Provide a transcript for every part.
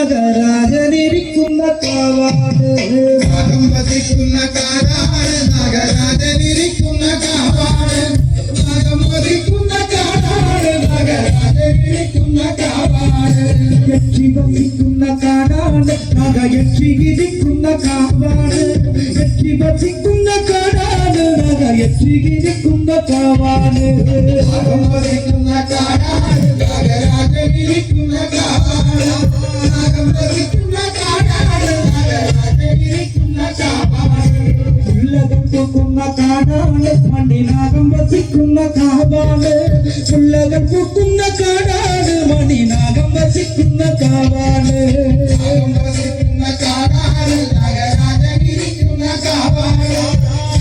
നാഗരാജനിരിക്കുന്ന കാവാണ് നാഗം വസിക്കുന്ന കാടാണ് നാഗരാജനിരിക്കുന്ന കാവാണ് നാഗം വസിക്കുന്ന കാടാണ് നാഗരാജനിരിക്കുന്ന കാവാണ് യക്ഷി വസിക്കുന്ന കാടാണ് നാഗയക്ഷിയിരിക്കുന്ന കാവാണ് യക്ഷി വസിക്കുന്ന കാടാണ് നാഗയക്ഷിയിരിക്കുന്ന കാവാണ് നാഗം വസിക്കുന്ന കാടാണ് മണിനാഗം വസിക്കുന്ന കാവാണ്. ഉള്ളകം പൂക്കുന്ന കാടാണ്. മണിനാകം വസിക്കുന്ന കാവാണ്. വസിക്കുന്ന കാടാണ് നാഗരാജനിരിക്കുന്ന കാവാണ്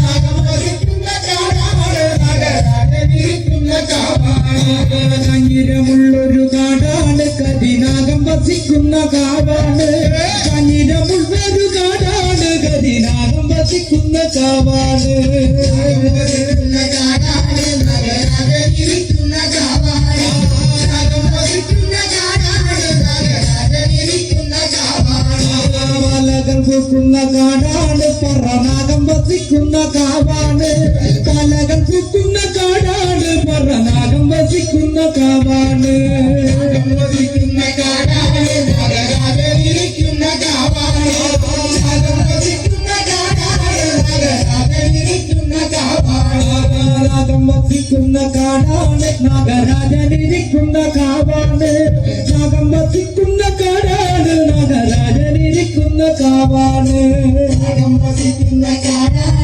നാഗം വസിക്കുന്ന കാടാണ് നാഗരാജനിരിക്കുന്ന കാവാണ് കാടാണ്. കതിനാഗം വസിക്കുന്ന കാവാണ്. నాగమ్మ చిక్కున్న కావాలి. కలుపుకున్న కాడాడు పర్ర నాగమ్మ చిక్కున్న కావాలి. కాడాడు పర్ర నాగమ్మ చిక్కున్న కావాలి. നാഗം വസിക്കുന്ന കാടാണ് നാഗരാജനിരിക്കുന്ന കാവാണ്. നാഗം വസിക്കുന്ന കാടാണ് നാഗരാജനിരിക്കുന്ന കാവാണ്. നാഗം വസിക്കുന്ന കാടാണ്